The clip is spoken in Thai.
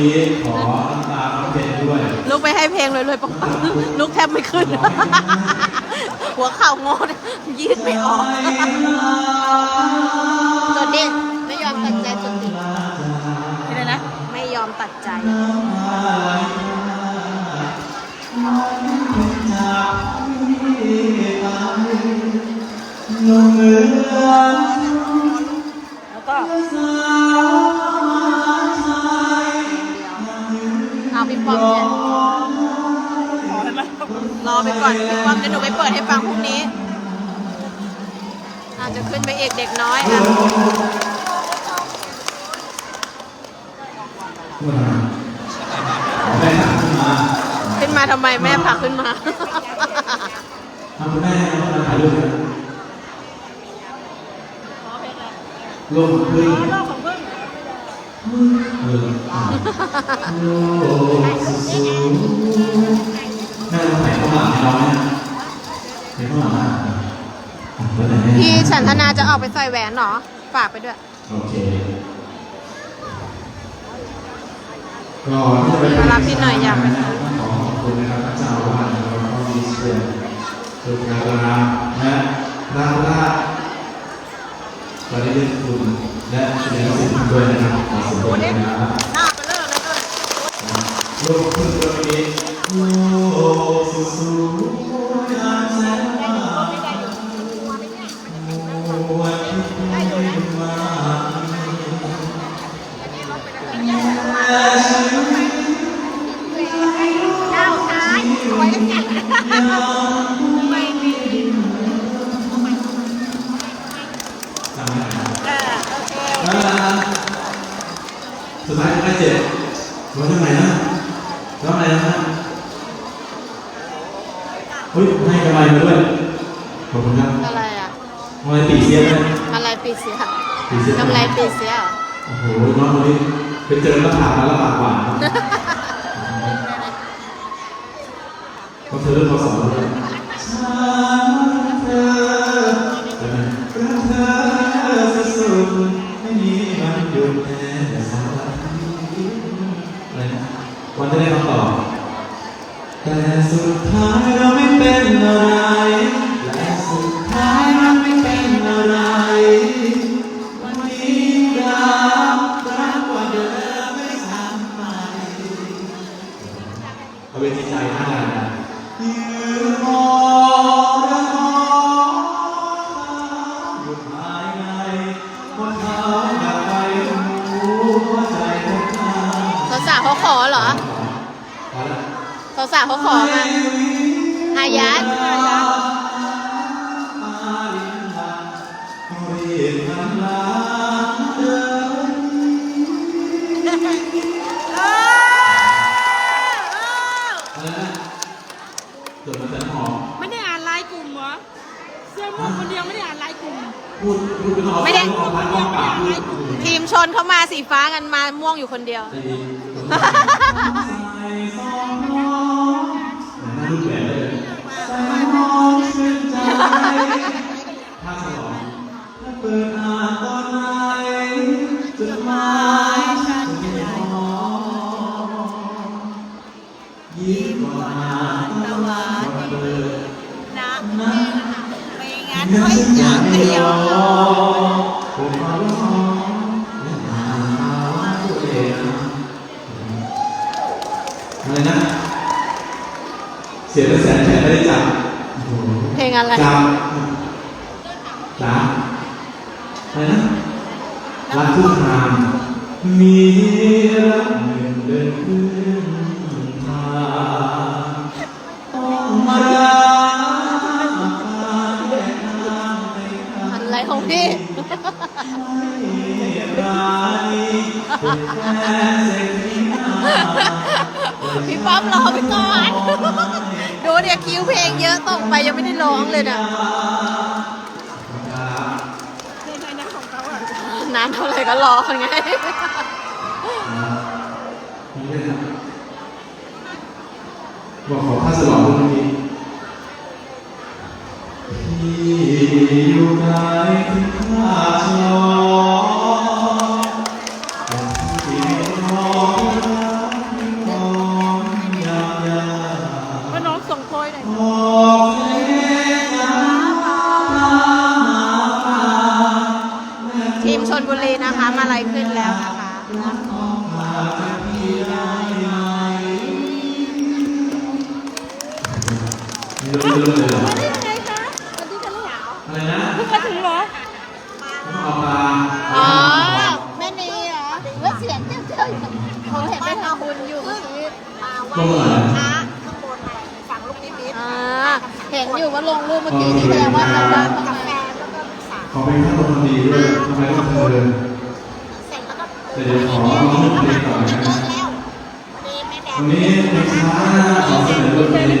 นี้ขอน้ำตาน้ำเพชรด้วยลุกไปให้เพลงเลยเลยปะลุกแทบไม่ขึ้น หัวเข่างอยืดไม่ออกจดดิไม่ยอมตัดใจจดดิไม่ได้นะ ไม่ยอมตัดใจแล้วก็ รอไปก่อนพี่ป้อมเดี๋ยวหนูไปเปิดให้ฟังพรุ่งนี้ อาจจะขึ้นไปเอกเด็กน้อยอะแม่ถามขึ้นมาขึ้นมาทำไมแม่พาขึ้นมา ทำแม่มาถ่ายรูปกันโลกของพึ่งเออโลกสูง แม่เราถ่ายข้างหลังให้เราเนี่ยเห็นข้างหลังอะอะไปไหนแม่พี่ฉันธนาจะออกไปใส่แหวนเหรอ ฝากไปด้วย โอเคก็ที่จะไปมารับพี่หน่อยอยากไป ขอขอบคุณนะครับพระเจ้าว่าแล้วก็มีเสียงสุขาลาและราราปฏิเดชคุณและเสียงสิทธิ์ด้วยนะครับขอขอบคุณนะครับหน้าไปเลยเลยด้วยโลกพึ่งตัวนี้โลกสูงสูงยามแสน วันที่มา ก้าวซ้ายไว้กันไม่มี จำได้ไหม เออโอเค อ่าสุดท้ายก็ได้เจ็บร้องทำไมนะร้องอะไรน ำไรมาด้วยขอบคุณครับอะไรอะกำไรปีเสียเลยอะไรปีเสียปีเสียกำไรปีเสียเหรอโอ้โหน้องคนนี้ไปเจอแล้วผ่านแล้วปากหวานครับก็เธอเรื่องเขาสอนเราเลย แต่สุดท้ายเราไม่เป็นอะไรและสุดท้ายเราไม่เป็นอะไร วันนี้รักรักกว่าเดิมไม่ซ้ำไปเอาเป็นจิตใจห้านะยืนมองและมองอยู่ภายในคนเขาอยากไปรู้หัวใจขอเขาสาวเขาขอเหรอ สาวๆเขาขอมาอายัดอายัดไม่ได้อ่านไลน์กลุ่มเหรอ เสื้อม่วงคนเดียวไม่ได้อ่านไลน์กลุ่มไม่ได้ทีมชนเขามาสีฟ้ากันมาม่วงอยู่คนเดียว ถ้าฉลองถ้าเปิดอ่านตอนไหนจดหมายฉันไม่พอยิ้มก่อนอ่านตะวันเปิดนะไม่งั้นงั้นไม่ฉันออยายากกให้เดียวอผมขอร้องและอ่านมาว่าตัวเองอะไรนะ เสียเป็นแสนแสนไม่ได้จับโอ้โหเพลงอะไรจับจับอะไรนะรักทุกทางมีรักหนึ่งเดินขึ้นทางต้องมารักมาแยกทางในทางอะไรของพี่พี่ป๊อปรอไปก่อนดูเดี๋ยว คิวเพลงเยอะตกไปยังไม่ได้ร้องเลยนะนานเท่าไหร่ก็รอกันไงบอกขอค่าสลองด้วยเมื่อกี้พี่อยู่ไหนที่ข้า มาลัยขึ้นแล้วนะคะมีเรื่องเลยเหรอได้ยังไงคะสวัสดีค่ะลูกอะไรนะเพิ่งมาถึงเหรอเอาปลาอ๋อแม่นีเหรอว่าเสียงเจ้าเจ้าเขาเห็นไปทำบุญอยู่เมื่อกี้ตัวเหมือนอ่าเห็นอยู่ว่าลงรูปเมื่อกี้นี่แสดงว่าทำบ้านต้องมาขอเป็นแค่คนดีด้วยทำไมต้องเธอ แต่เดี๋ยวขอร้องเพลงก่อนนะวันนี้เพลงช้าขอเสนอบทเพลง